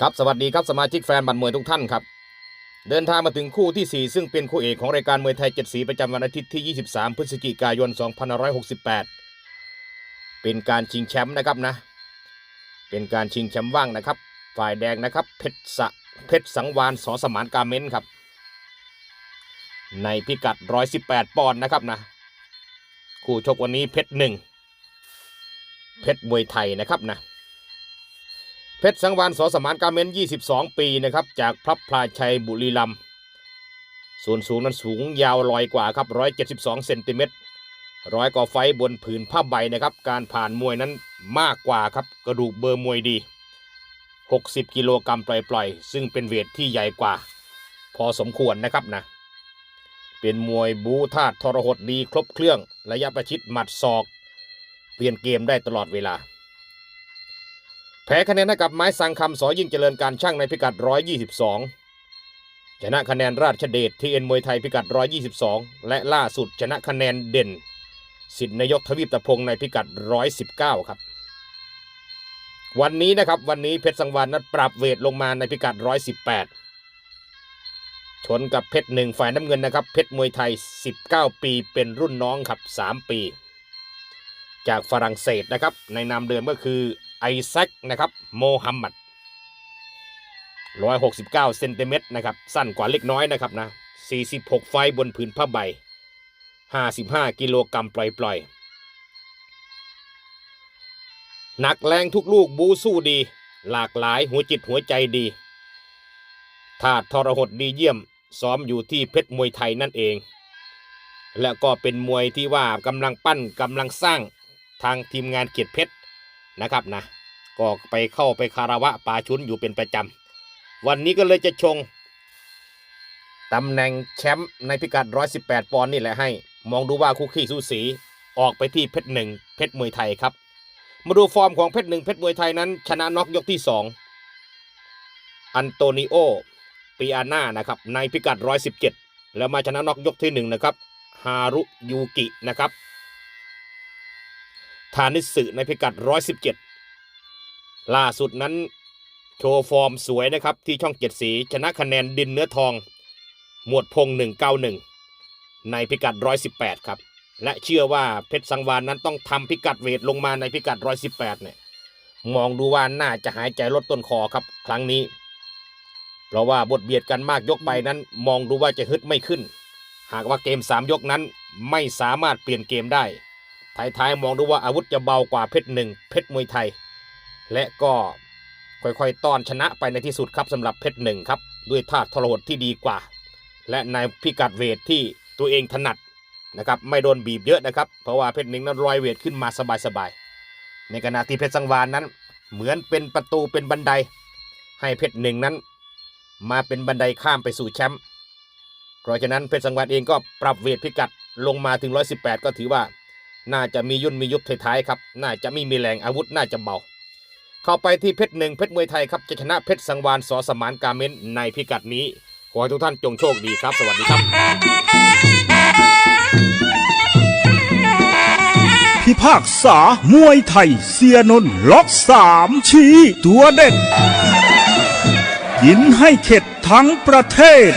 ครับสวัสดีครับสมาชิกแฟนบันมวยทุกท่านครับ เดินทางมาถึงคู่ที่ 4 ซึ่งเป็นคู่เอกของรายการมวยไทยเจ็ดสีประจำวันอาทิตย์ที่ 23 พฤศจิกายน 2568 เป็นการชิงแชมป์นะครับนะ เป็นการชิงแชมป์ว่างนะครับ ฝ่ายแดงนะครับเพชรสะเพชรสังวานสอสมานกาเม้นครับ ในพิกัด 118 ปอนด์นะครับนะ คู่ชกวันนี้เพชรหนึ่งเพชรมวยไทยนะครับนะ เพชรสังวานสอสมานการเมน22 ปีนะครับจากพระพลาชัยบุรีรัมย์ส่วนสูงนั้นสูงยาวลอยกว่าครับ 172 เซนติเมตรร้อยกว่าไฟบนผืนผ้าใบนะครับ การผ่านมวยนั้นมากกว่าครับกระดูกเบอร์มวยดี 60 กิโลกรัมปล่อยๆ ซึ่งเป็นเวทที่ใหญ่กว่า พอสมควรนะครับนะ เป็นมวยบูธาตุทรหดดีครบเครื่อง ระยะประชิดหมัดศอก เปลี่ยนเกมได้ตลอดเวลา แพ้คะแนนให้กับไม้สังคำสอยิ่งเจริญการช่างในพิกัด 122 ชนะคะแนนราชเดชทีเอ็นมวยไทยพิกัด 122 และล่าสุดชนะคะแนนเด่น สิทธินายกทวีปตะพงในพิกัด 119 ครับ วันนี้นะครับวันนี้เพชรสังวานนั้นปรับเวทลงมาในพิกัด 118 ชนกับเพชรหนึ่งฝ่ายน้ำเงินนะครับเพชรมวยไทย 19 ปีเป็นรุ่นน้องครับ 3 ปี จากฝรั่งเศสนะครับในนามเดิมก็คือ ไอแซคนะครับโมฮัมหมัด 169 เซนติเมตรนะครับ สั้นกว่าเล็กน้อยนะครับนะ 46 ไฟบนผืนผ้าใบ 55 กิโลกรัมปล่อยๆ หนักแรงทุกลูกบูสู้ดี หลากหลายหัวจิตหัวใจดีธาตุทรหดดีเยี่ยม ซ้อมอยู่ที่เพชรมวยไทยนั่นเอง และก็เป็นมวยที่ว่ากำลังปั้นกำลังสร้างทางทีมงานเกียรติเพชรนะครับนะ ก็ไปเข้าไปคารวะปาชุนอยู่เป็นประจำ วันนี้ก็เลยจะชงตำแหน่งแชมป์ในพิกัด 118 ปอนด์นี่แหละให้ มองดูว่าคู่ขี้สูสีออกไปที่เพชรหนึ่งเพชรมวยไทยครับ มาดูฟอร์มของเพชรหนึ่งเพชรมวยไทยนั้น ชนะน็อกยกที่ 2 อันโตนิโอปีอาน่านะครับในพิกัด 117 แล้วมาชนะน็อกยกที่ 1 นะครับฮารุยูกินะครับทานิสึในพิกัด 117 ล่าสุดนั้นโชว์ฟอร์มสวยนะครับ ที่ช่องเจ็ดสีชนะคะแนนดินเนื้อทอง หมวดพง191ในพิกัด118ครับ และเชื่อว่าเพชรสังวานนั้นต้องทำพิกัดเวทลงมาในพิกัด118เนี่ยมองดูว่าน่าจะหายใจลดต้นคอครับ ครั้งนี้ เพราะว่าบทเบียดกันมากยกไปนั้น มองดูว่าจะฮึดไม่ขึ้น หากว่าเกม3ยกนั้นไม่สามารถเปลี่ยนเกมได้ท้ายๆมองดูว่าอาวุธจะเบากว่าเพชรหนึ่งเพชรมวยไทย และก็ค่อยๆต้อนชนะไปในที่สุดครับสำหรับเพชรหนึ่งครับ ด้วยท่าทรหดที่ดีกว่า และในพิกัดเวทที่ตัวเองถนัดนะครับไม่โดนบีบเยอะนะครับ เพราะว่าเพชรหนึ่งนั้นลอยเวทขึ้นมาสบายๆ ในขณะที่เพชรสังวานนั้น เหมือนเป็นประตูเป็นบันได ให้เพชรหนึ่งนั้น มาเป็นบันไดข้ามไปสู่แชมป์เพราะฉะนั้นเพชรสังวานเองก็ปรับเวทพิกัดลงมาถึง 118 ก็ถือว่า น่าจะมียุ่นมียุบท้ายๆครับ น่าจะไม่มีแรงอาวุธน่าจะเบา เข้าไปที่เพชรหนึ่งเพชรมวยไทยครับจะชนะเพชรสังวานสอสมานกาเมนในพิกัดนี้ ขอให้ทุกท่านจงโชคดีครับ สวัสดีครับ พิพากษามวยไทย เสียนนท์ล็อกสามชี้ตัวเด็ดกินให้เข็ดทั้งประเทศ